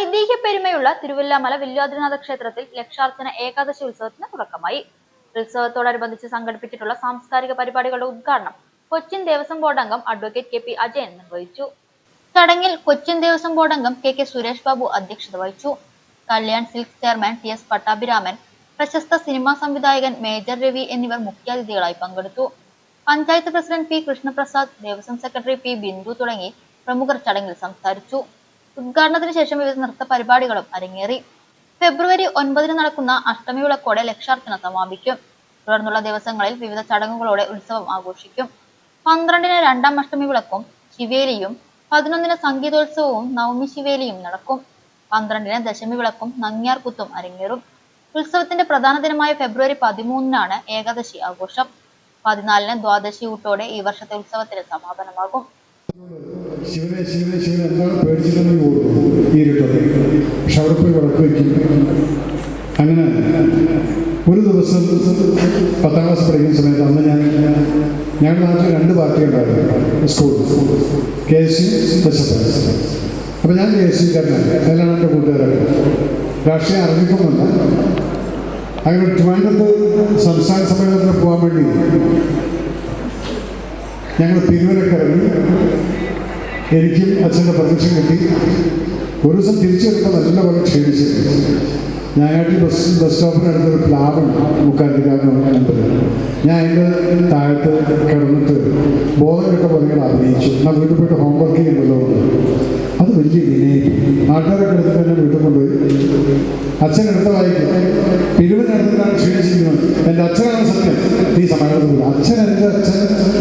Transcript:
ഐതിഹ്യ പെരുമയുള്ള തിരുവല്ലാമല വില്വാദ്രിനാഥ ക്ഷേത്രത്തിൽ ലക്ഷാർച്ചന ഏകാദശി ഉത്സവത്തിന് തുടക്കമായി. ഉത്സവത്തോടനുബന്ധിച്ച് സംഘടിപ്പിച്ചിട്ടുള്ള സാംസ്കാരിക പരിപാടികളുടെ ഉദ്ഘാടനം കൊച്ചിൻ ദേവസ്വം ബോർഡ് അംഗം അഡ്വക്കേറ്റ് കെ പി അജയൻ നിർവഹിച്ചു. ചടങ്ങിൽ കൊച്ചിൻ ദേവസ്വം ബോർഡ് അംഗം കെ കെ സുരേഷ് ബാബു അധ്യക്ഷത വഹിച്ചു. Kalyan silk chairman T S Pattabhiraman പ്രശസ്ത സിനിമാ സംവിധായകൻ മേജർ രവി എന്നിവർ മുഖ്യാതിഥികളായി പങ്കെടുത്തു. Panchayat president P Krishnaprasad Devaswom secretary P Bindu തുടങ്ങി പ്രമുഖർ ചടങ്ങിൽ സംസാരിച്ചു. ഉദ്ഘാടനത്തിന് ശേഷം വിവിധ നൃത്ത പരിപാടികളും അരങ്ങേറി. ഫെബ്രുവരി ഒൻപതിന് നടക്കുന്ന അഷ്ടമി വിളക്കോടെ ലക്ഷാർച്ചന സമാപിക്കും. തുടർന്നുള്ള ദിവസങ്ങളിൽ വിവിധ ചടങ്ങുകളോടെ ഉത്സവം ആഘോഷിക്കും. പന്ത്രണ്ടിന് രണ്ടാം അഷ്ടമി വിളക്കും ശിവേലിയും പതിനൊന്നിന് സംഗീതോത്സവവും നവമി ശിവേലിയും നടക്കും. പന്ത്രണ്ടിന് ദശമി വിളക്കും നങ്ങ്യാർകുത്തും അരങ്ങേറും. ഉത്സവത്തിന്റെ പ്രധാന ദിനമായ ഫെബ്രുവരി പതിമൂന്നിനാണ് ഏകാദശി ആഘോഷം. പതിനാലിന് ദ്വാദശി ഊട്ടോടെ ഈ വർഷത്തെ ഉത്സവത്തിന് സമാപനമാകും. ശിവനെ ശിവനെ ശിവനെ എന്താണ് പേടിച്ചിട്ടുണ്ടെങ്കിൽ ഓടും ഈ പക്ഷെ അവിടെ പോയി വിളക്ക് വയ്ക്കും അങ്ങനെ ഒരു ദിവസം പത്താം ക്ലാസ് പഠിക്കുന്ന സമയത്ത് അന്ന് ഞാൻ ഞങ്ങളുടെ നാട്ടിൽ രണ്ട് പാർട്ടി ഉണ്ടായിരുന്നു school. K S C S F S അപ്പം ഞാൻ കെ എസ് സിക്കാരനാണ് അതിലാണ് എന്റെ കൂട്ടുകാരാണ്. രാഷ്ട്രീയം അറിഞ്ഞിട്ടുമില്ല അങ്ങനെ ട്രിവാൻഡത്ത് സംസ്ഥാന സമ്മേളനത്തിന് പോകാൻ വേണ്ടി ഞങ്ങൾ തിരുവനൊക്കെ ഇറങ്ങി. എനിക്കും അച്ഛന്റെ പ്രത്യക്ഷം കിട്ടി. ഒരു ദിവസം തിരിച്ചു വരുമ്പോൾ നല്ലപോലെ ക്ഷീണിച്ചു. ഞാനായിട്ട് ബസ് ബസ് അടുത്തൊരു ഒരു പ്ലാവുണ്ട് മുക്കാലിക്കാരൻ ഞാൻ അതിന്റെ താഴത്ത് കിടന്നിട്ട് ബോധം കിട്ട ഇങ്ങനെ അഭിനയിച്ചു. ഞാൻ വീട്ടിൽ പോയിട്ട് ഹോംവർക്ക് ചെയ്യുന്നല്ലോ അത് വലിയ വിനയം നാട്ടുകാരൊക്കെ എടുത്ത് തന്നെ വീട്ടിൽ കൊണ്ടുപോയി. അച്ഛൻ എടുത്ത വായിക്കും. പിരിവിനടുത്തിട്ടാണ് ക്ഷീണിച്ചിരിക്കുന്നത് എന്റെ അച്ഛനാണ് സത്യം. ഈ സമയത്ത് അച്ഛൻ എന്റെ അച്ഛൻ